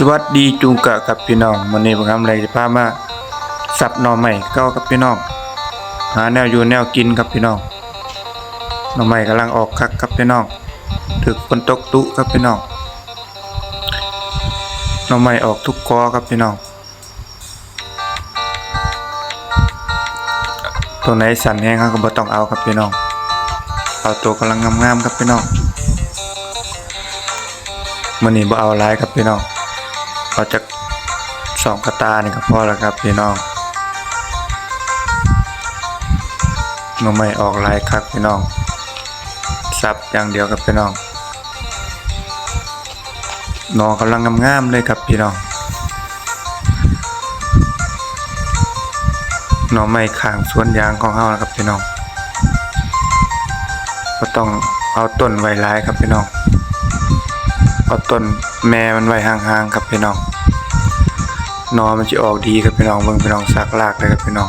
สวัสดีจุงกะกับพี่น้องวันนี้ผมทำอะไรจะพามาสับหน่อใหม่เก้ากับพี่น้องหาแนวอยู่แนวกินครับพี่น้องหน่อใหม่กำลังออกคักครับพี่น้องถึกฝนตกตุครับพี่น้องหน่อใหม่ออกทุกกอครับพี่น้องตัวไหนสั่นแห้งก็บ่ต้องเอาครับพี่น้องเอาตัวกำลังงามๆครับพี่น้องมันนี้บ่เอาหลายครับพี่น้อง เอาจากสองกระตานี่ก็พอแล้วครับพี่น้องหน่อไม้ออกหลายคักพี่น้องซับอย่างเดียวครับพี่น้องนอกำลังงามๆเลยครับพี่น้องหน่อไม้ข้างสวนยางของเฮานะครับพี่น้องก็ต้องเอาต้นไว้หลายครับพี่น้องเอาต้นแม่มันไว้ห่างๆครับพี่น้อง นอมันจะออกดีครับพี่น้องเบิ่งพี่น้องสักลากเลยครับพี่น้อง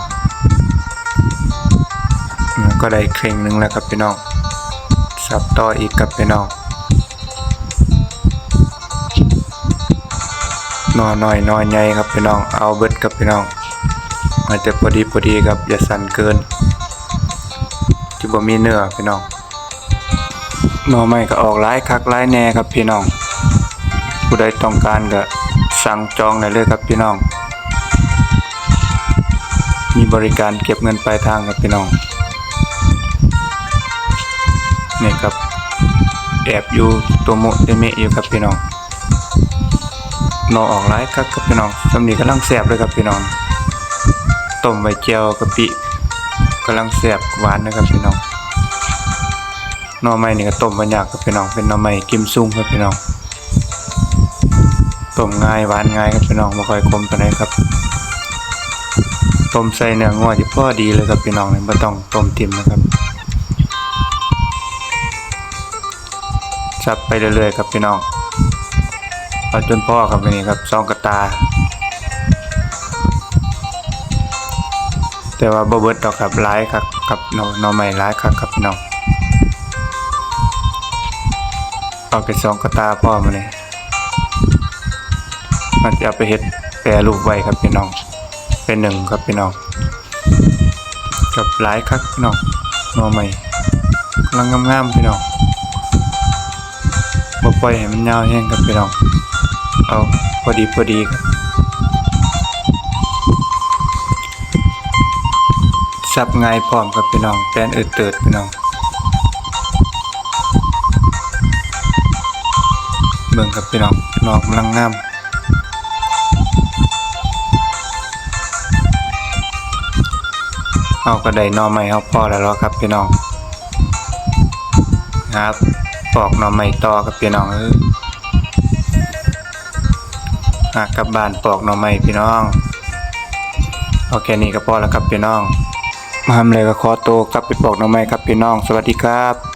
ก็ได้เคร่งหนึ่งแล้วครับพี่น้องสับต่ออีกครับพี่น้องนอนน้อยนอนใหญ่ครับพี่น้องเอาเบิดครับพี่น้องมันจะพอดีพอดีครับอย่าสั่นเกินจะบ่มีเนื้อพี่น้องน่อไม้ก็ออกหลายคักหลายแน่ครับพี่น้องผู้ใดต้องการก็ สั่งจองได้เลยครับพี่น้อง มีบริการเก็บเงินปลายทางครับพี่น้อง นี่ครับแอบอยู่ตัวโมเตเมะอยู่ครับพี่น้องนอออกหลายคักครับพี่น้องสำนีกำลังแสบเลยครับพี่น้องต้มใบเจียวกะปิกำลังแสบหวานนะครับพี่น้องนอไม้นี่ก็ต้มบรรยากครับพี่น้องเป็นนอไม้กิมซุ่งครับพี่น้อง ต้มง่ายหวานง่ายครับพี่น้องบ่ค่อยคมปานใดครับต้มใส่เนื้องัวที่พอดีเลยครับพี่น้องนี่บ่ต้องต้มทิ่มนะครับซับไปเรื่อยๆครับพี่น้องเอาจนพ่อครับนนี้ครับซองกระตา แต่ว่าบ่เบิดดอกครับหลายครับกับน่อหน่อไม้หลายครับครับพี่น้องเอาไปสองกระตาพ่อมาเลย มันจะเอาไปเฮ็ดแปรรูปไว้ครับพี่น้อง เป็นหนึ่งครับพี่น้องกับหลายคักพี่น้องนอใหม่กำลังงามๆพี่น้องบ่ปล่อยให้มันยาวแห้งครับพี่น้อง เอาพอดีพอดีครับสับง่ายพร้อมครับพี่น้องแปนอืดเติดพี่น้องเบิ่งครับพี่น้องนอกกำลังงาม เอาก็ได้นอใหม่เอาพ่อแล้วครับพี่น้องครับปอกนอใหม่ต่อครับพี่น้องเออกลับบ้านปอกหนอใหม่พี่น้องโอเคนี่ก็พอแล้วครับพี่น้องมาทำเลยก็ขอตัวกลับไปปอกหนอใหม่ครับพี่น้อง สวัสดีครับ